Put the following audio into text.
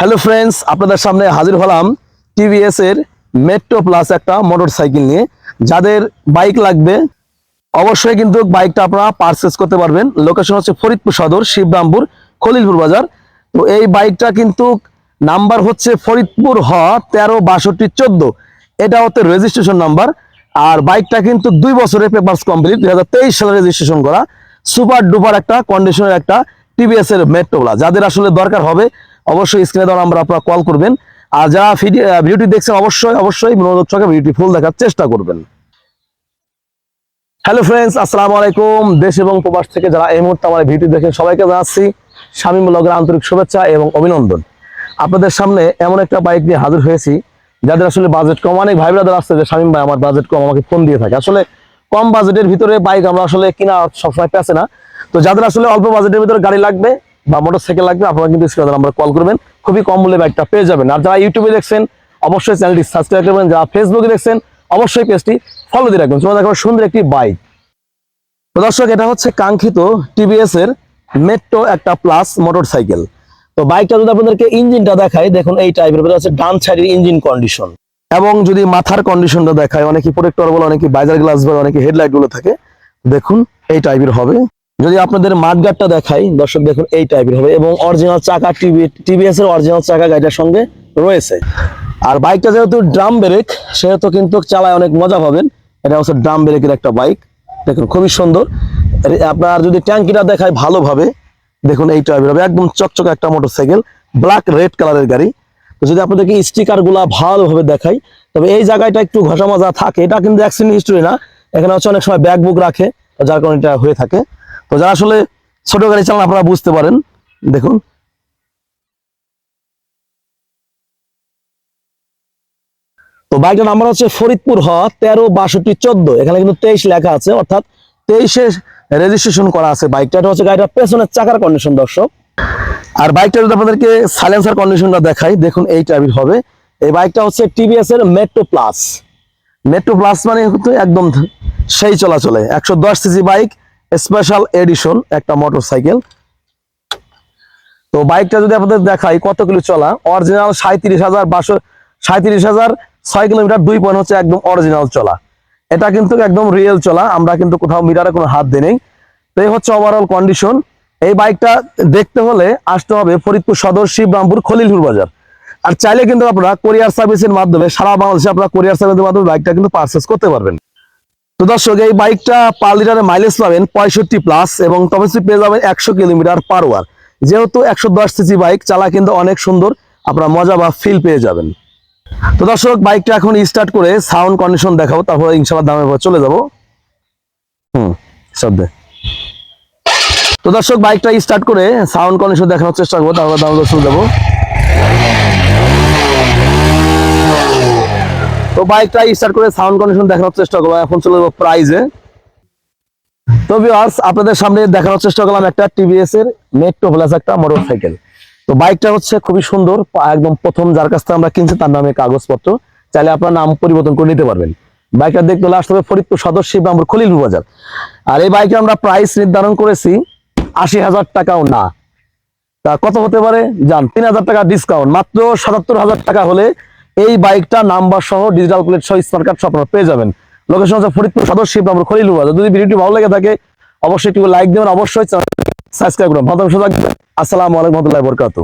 Hello friends আপনাদের সামনে হাজির হলাম টিভিএস এর মেট্রো প্লাস একটা মোটর সাইকেল নিয়ে। যাদের বাইক লাগবে, অবশ্যই কিন্তু বাইকটা আপনারা পারচেস করতে পারবেন। লোকেশন হচ্ছে ফরিদপুর সদর, শিবরামপুর, খলিলপুর বাজার। তো এই বাইকটা কিন্তু নাম্বার হচ্ছে ফরিদপুর হ তেরো বাষট্টি চোদ্দ। এটা হচ্ছে রেজিস্ট্রেশন নাম্বার আর বাইকটা কিন্তু দুই বছরের পেপারস কমপ্লিট দুই হাজার তেইশ সালে রেজিস্ট্রেশন করা। সুপার ডুপার একটা কন্ডিশনের একটা টিভিএস এর মেট্রো প্লাস যাদের আসলে দরকার হবে অবশ্যই স্ক্রিনে দেওয়া নাম্বার আপনারা কল করবেন। আর যারা ভিডিওটি দেখছেন, অবশ্যই অবশ্যই মনোযোগ সহকারে ভিডিওটি ফুল দেখার চেষ্টা করবেন। হ্যালো ফ্রেন্ডস আসসালামু আলাইকুম। দেশ এবং প্রবাস থেকে যারা এই মুহূর্তে আমার ভিডিও দেখেন, সবাইকে জানাচ্ছি স্বামী ব্লগের আন্তরিক শুভেচ্ছা এবং অভিনন্দন। আপনাদের সামনে এমন একটা বাইক নিয়ে হাজির হয়েছি, যাদের আসলে বাজেট কম। অনেক ভাই ব্রাদার আসছে যে, শামীম ভাই, আমার বাজেট কম, আমাকে ফোন দিয়ে থাকে। আসলে কম বাজেটের ভিতরে বাইক আমরা আসলে কিনা সবসময় পেছে না। তো যাদের আসলে অল্প বাজেটের ভিতরে গাড়ি লাগবে বা মোটর সাইকেল লাগবে, আপনারা কিন্তু স্ক্রিনে আমরা কল করবেন। খুবই কম মূল্যে বাইকটা পেয়ে যাবেন। আর যারা ইউটিউবে দেখছেন, অবশ্যই চ্যানেলটি সাবস্ক্রাইব করবেন। যারা ফেসবুকে দেখছেন, অবশ্যই পেজটি ফলো দিয়ে রাখবেন। তোমার দেখাবো সুন্দর একটি বাইক দর্শক, এটা হচ্ছে কাঙ্ক্ষিত টিভিএস এর মেট্রো একটা প্লাস মোটর সাইকেল তো বাইকটা যদি আপনাদেরকে ইঞ্জিনটা দেখাই, দেখুন এই টাইপের আছে ডান সাইডের ইঞ্জিন কন্ডিশন এবং যদি মাথার কন্ডিশনটা দেখায় অনেকে প্রোটেক্টর বলে, অনেকে বাইজার গ্লাস বলে, অনেকে হেডলাইটগুলো থাকে, দেখুন এই টাইপের হবে। যদি আপনাদের মাঠগাটটা দেখাই, দর্শক দেখুন এই টাইপের হবে এবং অরিজিনাল চাকা টিভি টিভিএস এর অরিজিনাল চাকা গাড়িটার সঙ্গে রয়েছে। আর বাইকটা যেহেতু ড্রাম ব্রেক সেহেতু কিন্তু চালায় অনেক মজা পাবেন। এটা হচ্ছে ড্রাম ব্রেকের একটা বাইক দেখুন, খুবই সুন্দর। আপনার যদি ট্যাঙ্কিটা দেখায় ভালোভাবে, দেখুন এই টাইপের হবে। একদম চকচকে একটা মোটরসাইকেল ব্ল্যাক রেড কালারের গাড়ি। তো যদি আপনাদেরকে স্টিকারগুলা ভালোভাবে দেখাই, তবে এই জায়গাটা একটু ঘষা মাজা থাকে। এটা কিন্তু অ্যাক্সিডেন্ট হিস্টরি না। এখানে হচ্ছে অনেক সময় ব্যাগ বুক রাখে, যার কারণে এটা হয়ে থাকে। তো যারা আসলে ছোট গাড়ি চালান, আপনারা বুঝতে পারেন। দেখুন। তো বাইকটার নাম্বার হচ্ছে ফরিদপুর হ, তেরো, বাষট্টি, চোদ্দ। এখানে কিন্তু তেইশ লেখা আছে, অর্থাৎ তেইশে রেজিস্ট্রেশন করা আছে বাইকটা। হচ্ছে গাড়িটার পেছনের চাকার কন্ডিশন দর্শক। আর বাইকটা যদি আপনাদেরকে সাইলেন্সার কন্ডিশনটা দেখাই, দেখুন এই টাইপের হবে। এই বাইকটা হচ্ছে টিভিএস এর মেট্রো প্লাস মেট্রো প্লাস মানে একদম সেই চলাচলে। একশো দশ সিসি বাইক স্পেশাল এডিশন একটা মোটর সাইকেল তো বাইকটা যদি আপনাদের দেখাই কত কিলো চলা, অরিজিনাল সাঁত্রিশ হাজার বাসো সাঁত্রিশ হাজার ছয় কিলোমিটার দুই পয়েন্ট হচ্ছে একদম অরিজিনাল চলা। এটা কিন্তু একদম রিয়েল চলা, আমরা কিন্তু কোথাও মিটারে কোনো হাত দিই নেই। তো এই হচ্ছে ওভারঅল কন্ডিশন এই বাইকটা দেখতে হলে আসতে হবে ফরিদপুর সদর, শিবরামপুর, খলিলপুর বাজার। আর চাইলে কিন্তু আপনারা কোরিয়ার সার্ভিসের মাধ্যমে সারা বাংলাদেশে আপনারা কোরিয়ার সার্ভিসের মাধ্যমে বাইকটা কিন্তু পারচেস করতে পারবেন। তো দর্শক, এই বাইকটা পার লিটারে মাইলেজ পাবেন পঁয়ষট্টি প্লাস এবং তবে পেয়ে যাবেন একশো কিলোমিটার পার ওয়ার যেহেতু একশো দশ সিসি বাইক চালা কিন্তু অনেক সুন্দর, আপনারা মজা বা ফিল পেয়ে যাবেন। তো দর্শক বাইকটা এখন স্টার্ট করে সাউন্ড কন্ডিশন দেখাবো, তারপরে ইনশাল্লাহ দামের পর চলে যাব। হুম তো দর্শক বাইকটা স্টার্ট করে সাউন্ড কন্ডিশন দেখানোর চেষ্টা করব, তারপর দামের পর চলে যাব। তো বাইকটা স্টার্ট করে সাউন্ড কন্ডিশন দেখানোর চেষ্টা করব এখন চলে যাব প্রাইজে তো ভিউয়ার্স আপনাদের সামনে দেখানোর চেষ্টা করলাম একটা টিভিএস এর মেট্রো প্লাস একটা মোটর সাইকেল তো বাইকটা হচ্ছে খুবই সুন্দর একদম প্রথম যার কাছ থেকে আমরা কিনছি তার নামে কাগজপত্র। চাইলে আপনার নাম পরিবর্তন করে নিতে পারবেন। বাইকটা দেখতে হলে আসতে হবে ফরিদপুর সদর শিবরামপুর খলিলপুর বাজার। আর এই বাইকে আমরা প্রাইস নির্ধারণ করেছি আশি হাজার টাকাও না। তা কত হতে পারে? জান, তিন হাজার টাকা ডিসকাউন্ট মাত্র সাতাত্তর হাজার টাকা হলে এই বাইকটা নাম্বার সহ ডিজিটাল প্লেট সহ স্মার্ট কার্ড সব পেয়ে যাবেন। লোকেশন হচ্ছে ফরিদপুর সদর শিব খলিলপুর খলিল যদি ভিডিওটি ভালো লেগে থাকে, অবশ্যই একটু লাইক দেবেন। অবশ্যই সাবস্ক্রাইব করুন ভালো থাকবেন। আসসালামু আলাইকুম রহমতুল্লাহ বরকাতু